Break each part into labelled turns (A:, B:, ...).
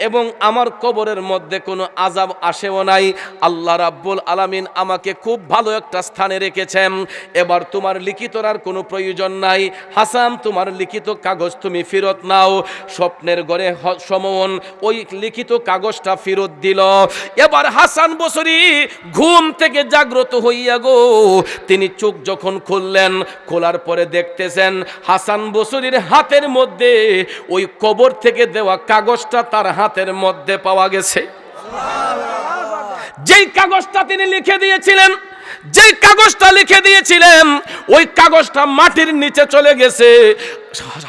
A: এবং আমার কবরের মধ্যে কোনো আজাব আসেও নাই। আল্লাহ রাব্বুল আলামিন আমাকে খুব ভালো একটা স্থানে রেখেছেন। এবার তোমার লিখিতর আর কোনো প্রয়োজন নাই। হাসান তোমার লিখিত কাগজ তুমি ফেরত নাও। স্বপ্নের হ- সমন ওই লিখিত কাগজটা ফেরত দিল। এবার হাসান বসরি ঘুম থেকে জাগ্রত হইয়া গো। তিনি চোখ যখন খুললেন, খোলার পরে দেখতেছেন হাসান বসরির হাতের মধ্যে ওই কবর থেকে দেওয়া কাগজটা তার হাতের মধ্যে পাওয়া গেছে। যেই কাগজটা তিনি লিখে দিয়েছিলেন, যেই কাগজটা লিখে দিয়েছিলেন, ওই কাগজটা মাটির নিচে চলে গেছে।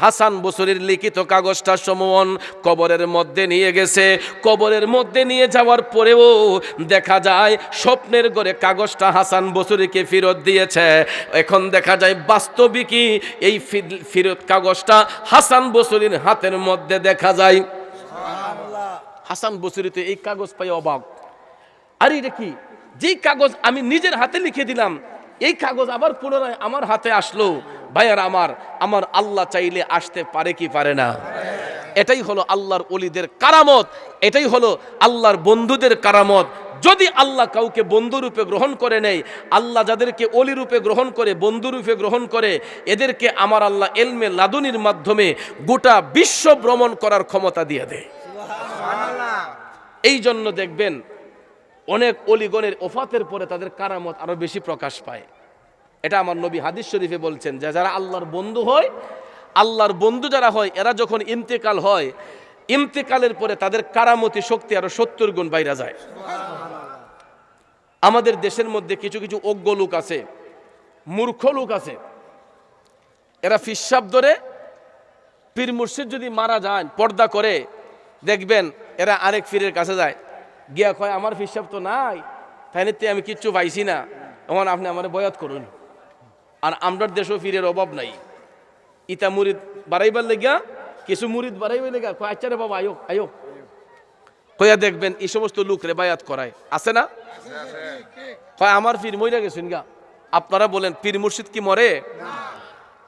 A: হাসান বসুরির লিখিত কাগজটা সমন কবরের মধ্যে নিয়ে গেছে। কবরের মধ্যে নিয়ে যাওয়ার পরেও দেখা যায়, স্বপ্নের ঘরে কাগজটা হাসান বসুরিকে ফেরত দিয়েছে। এখন দেখা যায়, বাস্তবিকই এই ফেরত কাগজটা হাসান বসুরির হাতের মধ্যে দেখা যায়। হাসান বসুরিতে এই কাগজ পাই অবাক। আরে এটা কি? যেই কাগজ আমি নিজের হাতে লিখে দিলাম, এই কাগজ আবার পুনরায় আমার হাতে আসলো। ভাইয়ার আমার আমার আল্লাহ চাইলে আসতে পারে কি পারে না। এটাই হলো আল্লাহর অলিদের কারামত, এটাই হলো আল্লাহর বন্ধুদের কারামত। যদি আল্লাহ কাউকে বন্ধুরূপে গ্রহণ করে নেয়, আল্লাহ যাদেরকে অলি রূপে গ্রহণ করে বন্ধুরূপে গ্রহণ করে, এদেরকে আমার আল্লাহ এলমে লাদুনির মাধ্যমে গোটা বিশ্ব ভ্রমণ করার ক্ষমতা দিয়ে দেয়। এই জন্য দেখবেন, অনেক অলিগণের ওফাতের পরে তাদের কারামত আরও বেশি প্রকাশ পায়। এটা আমার নবী হাদিস শরীফে বলছেন যে, যারা আল্লাহর বন্ধু হয় আল্লাহর বন্ধু যারা হয়, এরা যখন ইন্তেকাল হয়, ইন্তেকালের পরে তাদের কারামতি শক্তি আরও সত্তর গুণ বাইরা যায়। আমাদের দেশের মধ্যে কিছু কিছু অজ্ঞ লোক আছে, মূর্খ লোক আছে। এরা ফিসাব ধরে পীর মুর্শিদ যদি মারা যান, পর্দা করে, দেখবেন এরা আরেক পীরের কাছে যায়। গিয়া কয়, আমার ফিসাব তো নাই তাই নিতে আমি কিচ্ছু পাইছি না। এখন আপনি আমার বয়াত করুন। আর আমরার দেশও ফিরের অভাব নাই। ইতা মুরিদ বাড়াইবার লেগিয়া কিছু মুরিদ বাড়াইবার লেগা কয় আচ্ছা রে বাবা আয়ো আয়ো কয়া দেখবেন এই সমস্ত লোক বায়াত করায় আছে না কয় আমার পীর মইরা গেছেন গা আপনারা বলেন পীর মুর্শিদ কি মরে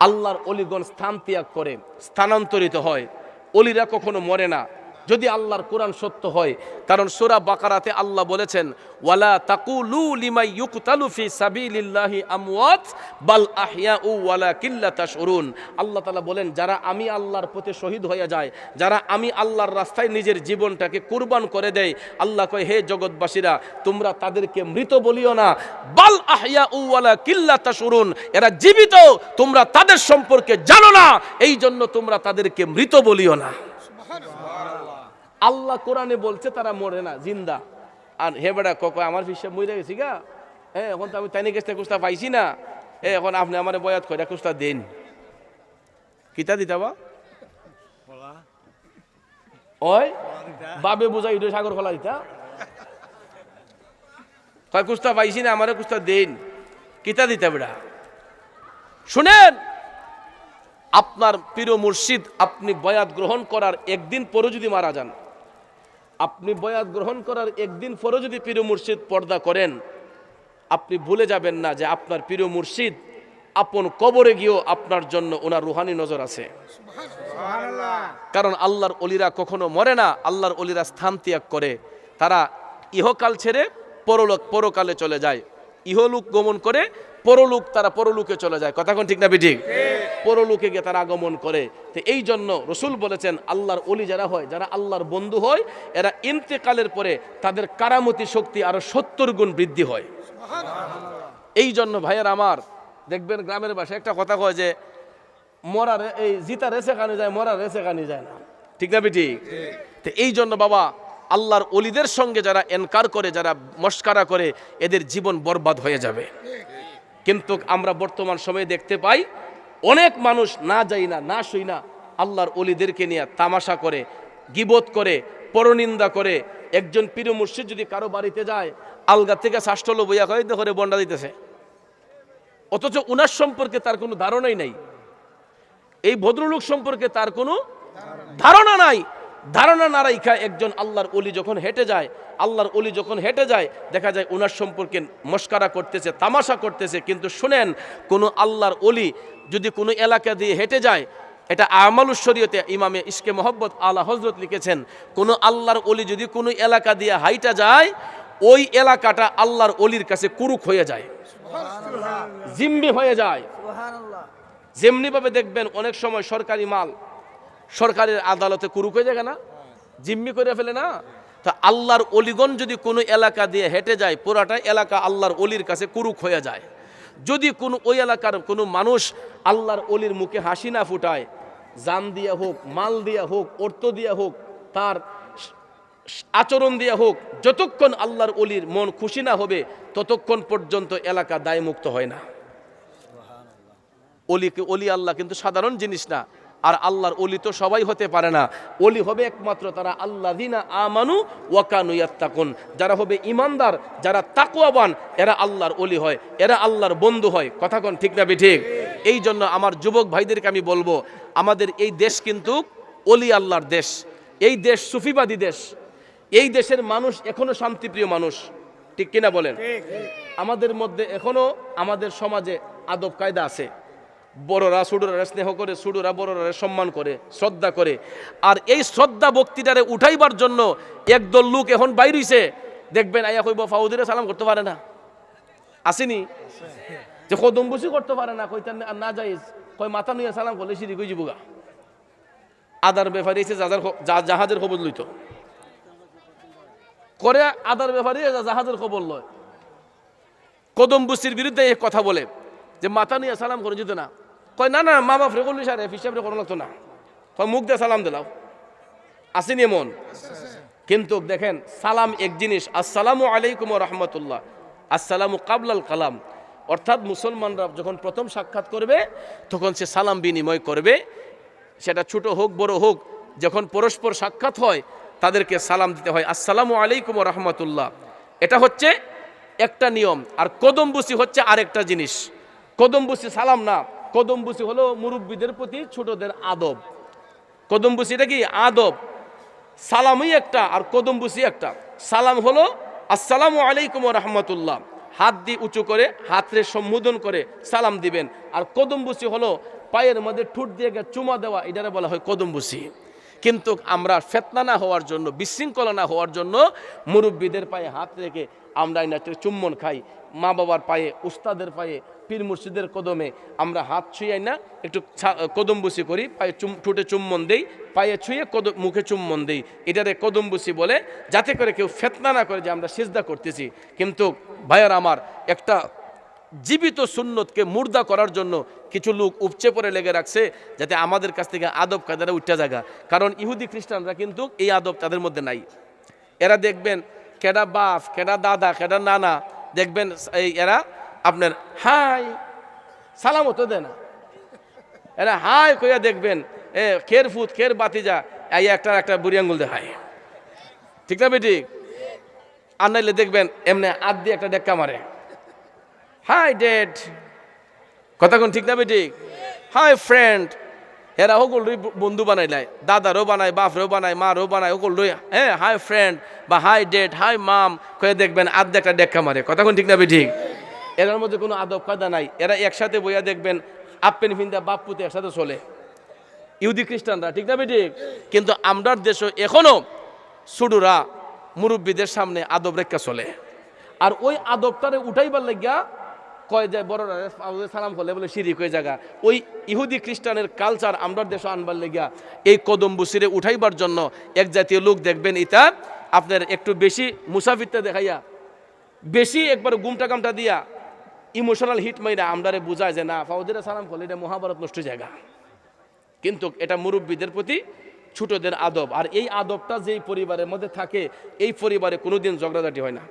A: আল্লাহর অলিগণ স্থান ত্যাগ করে স্থানান্তরিত হয় অলিরা কখনো মরে না যদি আল্লাহর কোরআন সত্য হয়, কারণ সূরা বাকারাতে আল্লাহ বলেছেন, ওয়ালা তাকুলু লিমাই ইউকতালু ফি সাবিলিল্লাহি আমওয়াত, বাল আহইয়াউ ওয়ালাকিল্লা তাশউরুন। আল্লাহ তাআলা বলেন, যারা আমি আল্লাহর পথে শহীদ হয়ে যায়, যারা আমি আল্লাহর রাস্তায় নিজের জীবনটাকে কুরবান করে দেয় আল্লাহ কয়, হে জগৎবাসীরা, তোমরা তাদেরকে মৃত বলিও না। বাল আহইয়াউ ওয়ালাকিল্লা তাশউরুন, এরা জীবিত, তোমরা তাদের সম্পর্কে জানো না এই জন্য তোমরা তাদেরকে মৃত বলিও না। আল্লাহ কোরআনে বলছে তারা মরে না জিন্দা। আর হে বেড়া কক আমার হিসাব মরে গেছি গা। হ্যাঁ এখন তো আমি তাই গেছে কুস্তা পাইছি না। এ এখন আপনি আমার বয়াত করে কুস্তা দেন। কিতা দিতাবা ওই? বাবে বুঝাই উঠে সাগর খোলা দিতা। কয় কুস্তা পাইছি না আমারে কুস্তা দেন। কিতা দিতা বেড়া শুনেন আপনার প্রিয় মুর্শিদ আপনি বয়াত গ্রহণ করার একদিন পরে যদি মারা যান আপনি বয়াত গ্রহণ করার একদিন পরও যদি প্রিয় মুর্শিদ পর্দা করেন, আপনি ভুলে যাবেন না যে আপনার প্রিয় মুর্শিদ আপন কবরে গিয়েও আপনার জন্য ওনার রুহানি নজর আছে। কারণ আল্লাহর অলিরা কখনো মরে না, আল্লাহর অলিরা স্থান ত্যাগ করে। তারা ইহকাল ছেড়ে পরলোক পরকালে চলে যায়। ইহলোক গমন করে, পরলোক তারা পরলোকে চলে যায়। কথা কোন ঠিক না ঠিক পরলোকে গিয়ে তারা আগমন করে। তো এই জন্য রসুল বলেছেন, আল্লাহর অলি যারা হয়, যারা আল্লাহর বন্ধু হয়, এরা ইন্তেকালের পরে তাদের কারামতি শক্তি আরও সত্তর গুণ বৃদ্ধি হয়। এই জন্য ভাইয়ের আমার, দেখবেন গ্রামের বাসায় একটা কথা কয় যে, মরারে এই জিতা রেসে কানি যায় মরা রেসে কানি যায় না। ঠিক না বেটি তো এই জন্য বাবা আল্লাহর অলিদের সঙ্গে যারা এনকার করে, যারা মস্কারা করে, এদের জীবন বরবাদ হয়ে যাবে। কিন্তু আমরা বর্তমান সময়ে দেখতে পাই, অনেক মানুষ না যাই না না শুই না, আল্লাহর অলিদেরকে নিয়ে তামাশা করে গিবোধ করে, পরনিন্দা করে, একজন পীর মুর্শিদ যদি কারও বাড়িতে যায়, আলগা থেকে শাষ্টল বইয়া করে বন্ডা দিতেছে। অথচ উনার সম্পর্কে তার কোনো ধারণাই নাই। এই ভদ্রলোক সম্পর্কে তার কোনো ধারণা নাই। ধারণা না রাইখা একজন আল্লাহর অলি যখন হেঁটে যায় আল্লাহর অলি যখন হেঁটে যায় দেখা যায় ওনার সম্পর্কে মস্কারা করতেছে তামাশা করতেছে কিন্তু শুনেন কোনো আল্লাহর অলি যদি কোনো এলাকা দিয়ে হেঁটে যায় এটা আমালুস শরীয়তে ইমামে ইসকে মোহব্বত আলা হজরত লিখেছেন কোনো আল্লাহর অলি যদি কোনো এলাকা দিয়ে হাইটা যায় ওই এলাকাটা আল্লাহর অলির কাছে কুরুক হয়ে যায় জিম্মি হয়ে যায়। যেমনিভাবে দেখবেন অনেক সময় সরকারি মাল সরকারের আদালতে কুরুক হয়ে যায় না জিম্মি করে ফেলে না? তা আল্লাহর অলিগণ যদি কোনো এলাকা দিয়ে হেঁটে যায়, পুরাটা এলাকা আল্লাহর অলির কাছে কুরুক হয়ে যায়। যদি কোনো ওই এলাকার কোনো মানুষ আল্লাহর অলির মুখে হাসি না ফুটায়, জান দিয়া হোক, মাল দিয়া হোক, অর্থ দিয়া হোক, তার আচরণ দিয়া হোক, যতক্ষণ আল্লাহর অলির মন খুশি না হবে, ততক্ষণ পর্যন্ত এলাকা দায়মুক্ত হয় না। অলিকে, অলি আল্লাহ কিন্তু সাধারণ জিনিস না। আর আল্লাহর অলি তো সবাই হতে পারে না। অলি হবে একমাত্র তারা আল্লাহ দিনা আমানু ওয়াকানু ইয়াত্তাকুন। যারা হবে ইমানদার যারা তাকুয়াবান এরা আল্লাহর অলি হয় এরা আল্লাহর বন্ধু হয়। কথা কোন ঠিক না ঠিক এই জন্য আমার যুবক ভাইদেরকে আমি বলব আমাদের এই দেশ কিন্তু অলি আল্লাহর দেশ। এই দেশ সুফিবাদী দেশ। এই দেশের মানুষ এখনও শান্তিপ্রিয় মানুষ। ঠিক কিনা বলেন? আমাদের মধ্যে এখনও আমাদের সমাজে আদব কায়দা আছে। বড়রা ছোটরা স্নেহ করে ছোটরা বড়রা সম্মান করে, শ্রদ্ধা করে। আর এই শ্রদ্ধা বক্তৃতারে উঠাইবার জন্য একদল লোক এখন বাইরিছে। দেখবেন আইয়া কইব ফাউদিরে সালাম করতে পারে না। আসেনি? যে কদম বসি করতে পারে না, কইতার না যাইজ। কই মাথা নিয়ে সালাম করলে সিঁড়ি কই যাবুগা আদার ব্যাপারে এসে যাজার জাহাজের খবর লইত। করে আদার ব্যাপারে জাহাজের খবর লয়। কদম বুসির বিরুদ্ধে কথা বলে যে, মাথা নিয়ে সালাম করে যেত না। কয়, না না, মা বাপ রেগুলি সারে হিসাবে কোনো লাগতো না। কয়, মুখ দিয়ে সালাম দিলাও। আসেনি এমন। কিন্তু দেখেন, সালাম এক জিনিস, আসসালামু আলাইকুম রহমতুল্লাহ। আসসালামু কাবলাল কালাম। অর্থাৎ মুসলমানরা যখন প্রথম সাক্ষাৎ করবে, তখন সে সালাম বিনিময় করবে। সেটা ছোট হোক, বড় হোক, যখন পরস্পর সাক্ষাৎ হয়, তাদেরকে সালাম দিতে হয়, আসসালামু আলাইকুম রহমতুল্লাহ। এটা হচ্ছে একটা নিয়ম। আর কদমবুসি হচ্ছে আরেকটা জিনিস। কদমবুসি সালাম না। কদমবুসি হলো মুরব্বীদের প্রতি ছোটদের আদব। কদমবুসি এটা কি? আদব। সালামই একটা আর কদমবুসি একটা। সালাম হলো, আসসালামু আলাইকুম রহমতুল্লাহ। হাত দিয়ে উঁচু করে, হাতরে সম্বোধন করে সালাম দিবেন। আর কদমবুসি হলো, পায়ের মধ্যে ঠুট দিয়ে চুমা দেওয়া, এটারে বলা হয় কদমবুসি। কিন্তু আমরা ফেতনা না হওয়ার জন্য, বিশৃঙ্খলা না হওয়ার জন্য মুরব্বীদের পায়ে হাত রেখে আমরা নাচে চুম্বন খাই। মা বাবার পায়ে, উস্তাদের পায়ে পীর মুর্শিদের কদমে আমরা হাত ছুঁয়াই না, একটু ছা- কদমবুসি করি, পায়ে চুম, ঠুটে চুম্বন দেই, পায়ে ছুঁয়ে কদম মুখে চুম্বন দেই। এটারে কদমবুসি বলে, যাতে করে কেউ ফেতনা না করে যে আমরা সিজদা করতেছি। কিন্তু ভাইয়ার আমার একটা জীবিত সুন্নতকে মুর্দা করার জন্য কিছু লোক উপচে পড়ে লেগে রাখছে, যাতে আমাদের কাছ থেকে আদব কায়দারা উঠা জায়গা কারণ ইহুদি খ্রিস্টানরা কিন্তু এই আদব তাদের মধ্যে নাই। এরা দেখবেন কেডা বাপ, কেডা দাদা, কেডা নানা, দেখবেন এই এরা আপনার হাই সালাম তো দেয় না এরা হাই কইয়া দেখবেন, এ খের ফুত, খের বাতিজা, এই একটা একটা বুড়ি আঙ্গুল দেখায়। ঠিক না বেটি? আর নাইলে দেখবেন, এমনি আদ দিয়ে একটা ডেক্কা মারে। Hi dad. কথা কোন ঠিক না বেটি? Hi friend. এরা সকল বন্ধু বানাই লাই। দাদারও বানায়, বাপরেও বানায়, মারও বানায় সকল লই হ্যাঁ হাই ফ্রেন্ড বা হাই ডেড, হাই মাম কয়ে দেখবেন আধ একটা ডেক্কা মারে। কথা কোন ঠিক না বেঠিক এরার মধ্যে কোনো আদব কাদা নাই। এরা একসাথে বইয়া দেখবেন, আপেন ফিন্দা বাপ পুতে একসাথে চলে। ইহুদি খ্রিস্টানরা, ঠিক না বেঠিক কিন্তু আমরার দেশও এখনও সুডুরা, মুরব্বীদের সামনে আদব রেখা চলে। আর ওই আদবটারে উঠাইবার লাগিয়া কয় যায় বড়রা সালাম করলে বলে শিরিক হয়ে জায়গা ওই ইহুদি খ্রিস্টানের কালচার আমরার দেশে আনবার লেগিয়া এই কদম বুসিরে উঠাইবার জন্য এক জাতীয় লোক দেখবেন এটা আপনার একটু বেশি মুসাফিরটা দেখাইয়া, বেশি একবার গুমটা কামটা দিয়া ইমোশনাল হিট মাইরা আমরারে বুঝায় যে না ফাউদিরা সালাম করলে এটা মহাভারত নষ্ট জায়গা। কিন্তু এটা মুরব্বীদের প্রতি ছোটদের আদব। আর এই আদবটা যেই পরিবারের মধ্যে থাকে, এই পরিবারে কোনোদিন ঝগড়াঝাটি হয় না।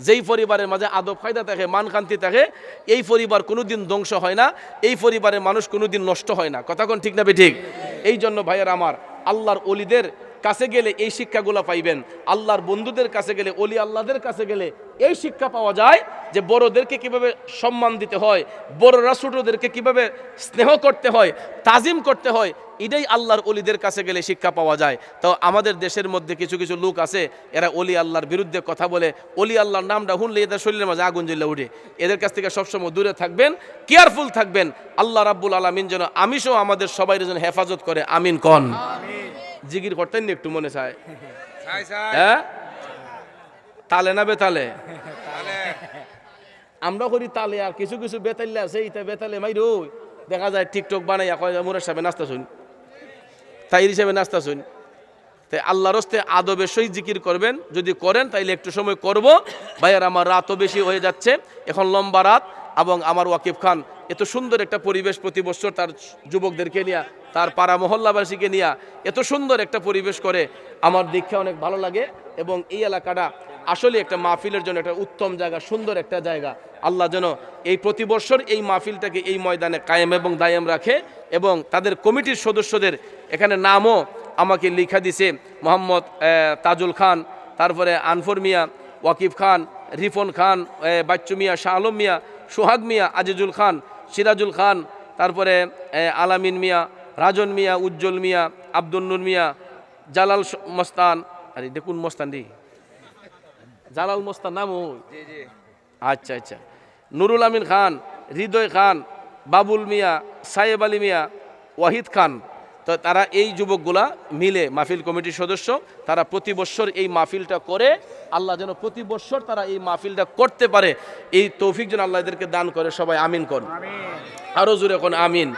A: যেই পরিবারের মাঝে আদব ফায়দা থাকে, মানকান্তি থাকে, এই পরিবার কোনোদিন ধ্বংস হয় না, এই পরিবারের মানুষ কোনোদিন নষ্ট হয় না। কথা কোন ঠিক না বে ঠিক? এই জন্য ভাইয়ের আমার, আল্লাহর অলিদের কাছে গেলে এই শিক্ষাগুলো পাইবেন। আল্লাহর বন্ধুদের কাছে গেলে, অলি আল্লাহদের কাছে গেলে এই শিক্ষা পাওয়া যায় যে বড়দেরকে কীভাবে সম্মান দিতে হয়, বড়রা ছোটদেরকে কীভাবে স্নেহ করতে হয়, তাজিম করতে হয়, এটাই আল্লাহর অলিদের কাছে গেলে শিক্ষা পাওয়া যায়। তো আমাদের দেশের মধ্যে কিছু কিছু লোক আছে, এরা অলি আল্লাহর বিরুদ্ধে কথা বলে, অলি আল্লাহর নামটা শুনলে এদের শরীরের মাঝে আগুন জ্বলে উঠে। এদের কাছ থেকে সবসময় দূরে থাকবেন, কেয়ারফুল থাকবেন। আল্লাহ রাব্বুল আলমিন যেন আমিষও আমাদের সবাই যেন হেফাজত করে, আমিন কন। জিগির করতেন একটু মনে চায়। হ্যাঁ? তালে না বেতালে? আমরা করি তালে আর কিছু কিছু বেতাল্লে আছে ইটা বেতালে মাই রই দেখা যায় টিকটক বানাইয়া কয় মোরের সাহেব নাস্তা শুন। তাই হিসাবে নাস্তা শুন। তাই আল্লাহর হস্তে আদবের সহিত জিকির করবেন। যদি করেন তাইলে একটু সময় করব। ভাইয়ার আমার রাতও বেশি হয়ে যাচ্ছে। এখন লম্বা রাত এবং আমার ওয়াকিব খান এত সুন্দর একটা পরিবেশ প্রতি বছর তার যুবকদেরকে নিয়ে তার পাড়া মহল্লাবাসীকে নিয়ে এত সুন্দর একটা পরিবেশ করে। আমার দেখে অনেক ভালো লাগে এবং এই এলাকাটা আসলে একটা মাহফিলের জন্য একটা উত্তম জায়গা, সুন্দর একটা জায়গা। আল্লাহ যেন এই প্রতি বছর এই মাহফিলটাকে এই ময়দানে কায়েম এবং দায়েম রাখে এবং তাদের কমিটির সদস্যদের এখানে নামও আমাকে লিখা দিছে। মোহাম্মদ তাজুল খান, তারপরে আনফর মিয়া ওয়াকিব খান, রিফন খান বাচ্চু মিয়া, শাহ আলম মিয়া, সোহাগ মিয়া, আজিজুল খান, সিরাজুল খান, তারপরে আলামিন মিয়া রাজন মিয়া উজ্জ্বল মিয়া আব্দুল নূর মিয়া জালাল মস্তান। আরে দেখুন মস্তান রে জালাল মস্তান নাম আচ্ছা আচ্ছা। নুরুল আমিন খান হৃদয় খান বাবুল মিয়া সাহেব আলী মিয়া ওয়াহিদ খান। তো তারা এই যুবকগুলা মিলে মাহফিল কমিটির সদস্য তারা প্রতি বছর এই মাহফিলটা করে আল্লাহ যেন প্রতি বছর তারা এই মাহফিলটা করতে পারে। এই তৌফিক যেন আল্লাহ এদেরকে দান করে সবাই আমিন কর আরও জোরে এখন আমিন।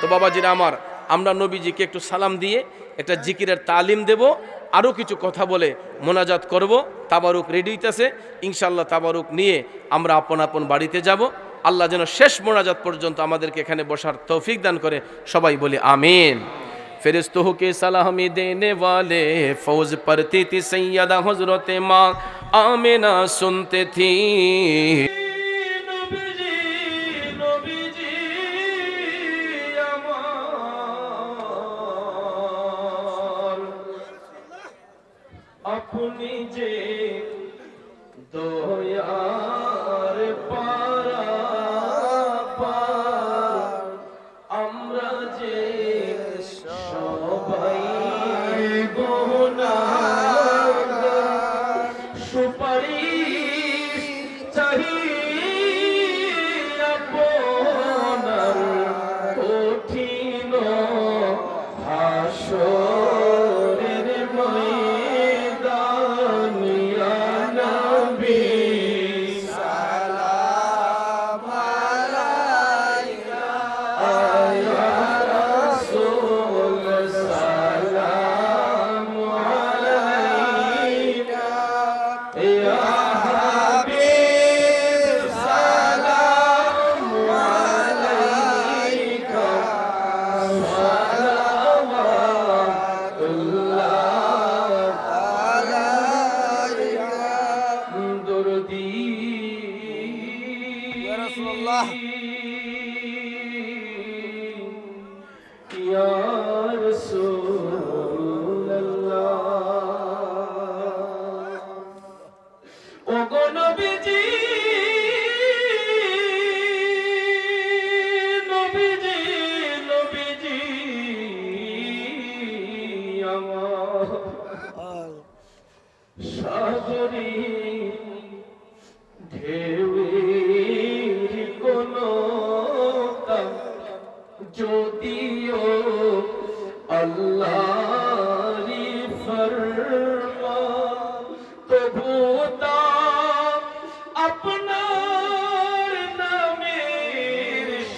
A: তো বাবাজিরা আমার আমরা নবীজিকে একটু সালাম দিয়ে একটা জিকিরের তালিম দেব, আরও কিছু কথা বলে মোনাজাত করব। তাবারুক রেডি হইতেছে। ইনশাল্লাহ তাবারুক নিয়ে আমরা আপন আপন বাড়িতে যাব। আল্লাহ যেন শেষ মোনাজাত পর্যন্ত আমাদেরকে এখানে বসার তৌফিক দান করে। সবাই বলি আমিন। فرستوں کے صلاح میں ফৌজ والے فوز হজরতে মা আমিনা শুনতে থি।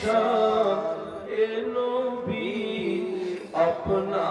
A: নামের শান এ নবী আপনার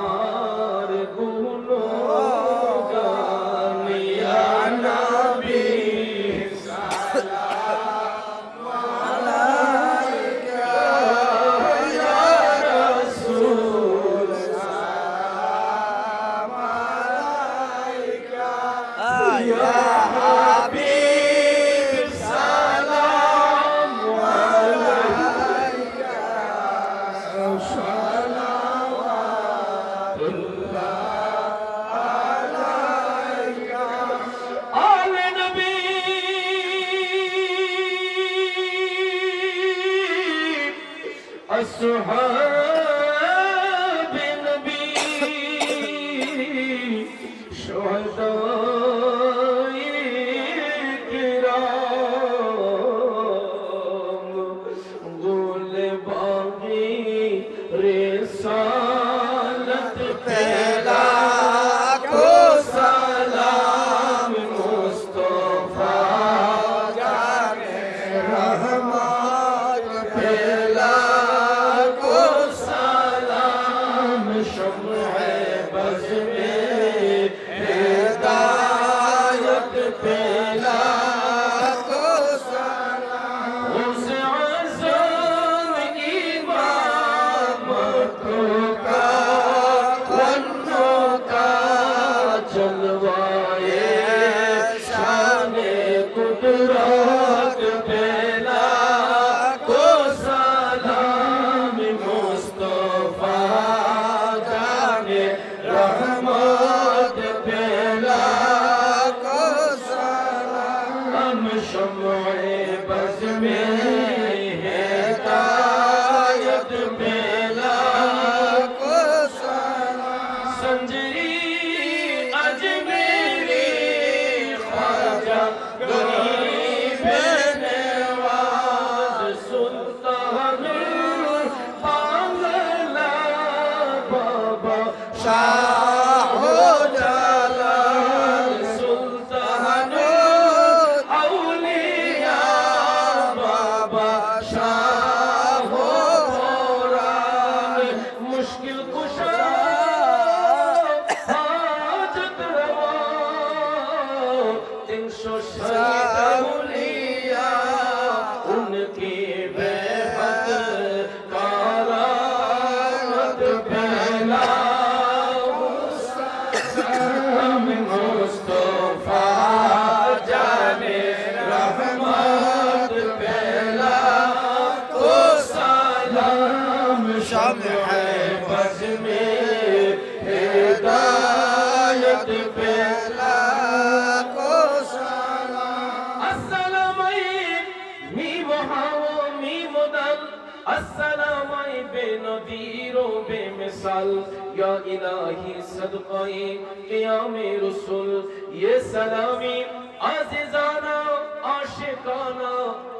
B: وصال یا الہی صدقائی قیام رسول یہ سلامی عزیزانہ عاشقانہ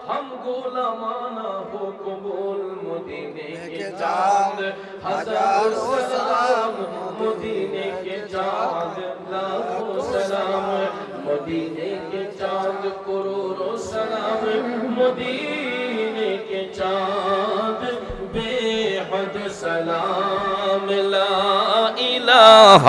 B: ہم غلامانہ ہو قبول مدینے کے چاند ہزار سلام مدینے کے چاند لاکھو سلام مدینے کے چاند و سلام مدینے کے چاند بے حد سلام لا إله